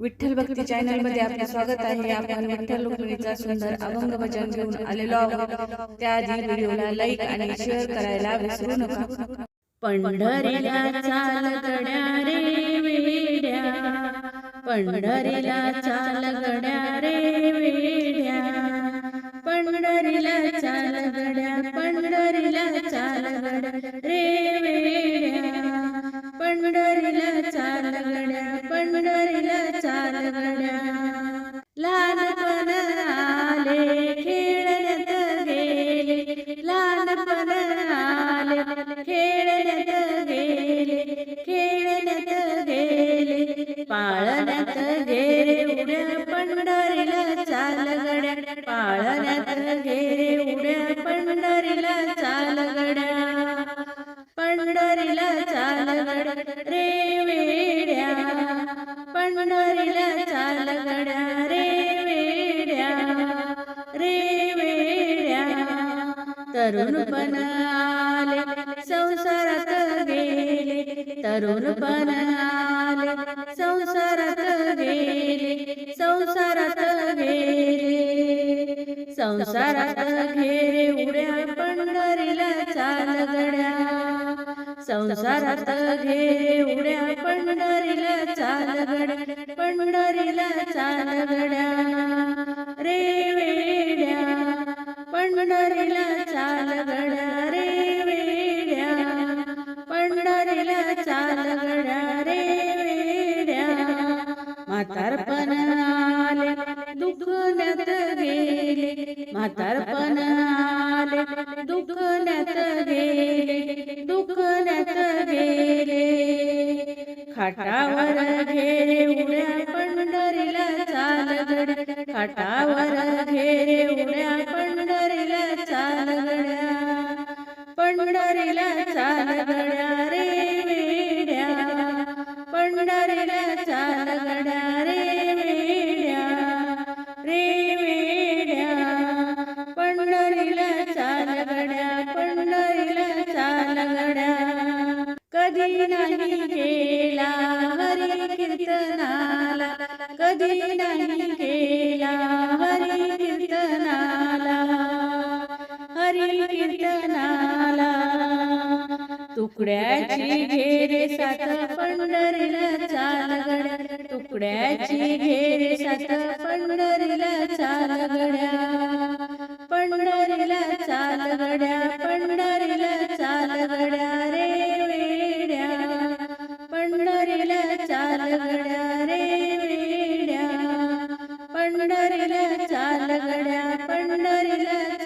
विठ्ठल भक्ती चॅनलमध्ये आपले स्वागत आहे. आपण विठ्ठल रुक्मिणीचा सुंदर अभंग भजन घेऊन आलेलो आहोत. त्याआधी व्हिडिओला लाईक आणि शेअर करायला विसरू नका. पंढरीला चाल गड्या रे वेड्या. पंढरीला चाल गड्या रे वेड्या. पंढरीला चाल गड्या. पंढरीला चाल गड्या रे वेड्या. चाल लहानपण आले खेळण्यात गेले. लहानपण आले खेळण्यात गेले. खेळण्यात गेले. पाळण्यात गेले उड्या पंढरीला चाल गड्या पाळण्यात गेले उड्या पंढरीला चाल गड्या पंढरीला चाल गड्या रे चाल रे वेड्या रे वेड्या. तरुणपण आले संसारात गेले तरुणपण आले संसारात गेले. संसारात गेले संसारात घेरे उड्या पंढरीला संसारात घे उड्या पंढरीला चाल गड्या पंढरीला चाल गड्या रे वेड्या पंढरीला चाल गड्या रे वेड्या पंढरीला चाल गड्या रे वेड्या. म्हातारपण आले दुखण्यात गेले म्हातारपण खाटावर घेरे उड्या पंढरीला चाल गड्या खाटावर घेरे उड्या पंढरीला चाल गड्या पंढरीला चाल गड्या रे वेड्या. पंढरीला चाल गड्या रे वेड्या. रे वेड्या. पंढरीला चाल गड्या पंढरीला चाल गड्या कधी नाही तुकड्याची घेरे सात पंढरीला चाल तुकड्याची घेरे सात पंढरीला चालगड्या. पंढरीला चालगड्या पंढरीला चालगड्या रे वेड्या. पंढरीला चालगड्या रे वेड्या. पंढरीला चालगड्या पंढरीला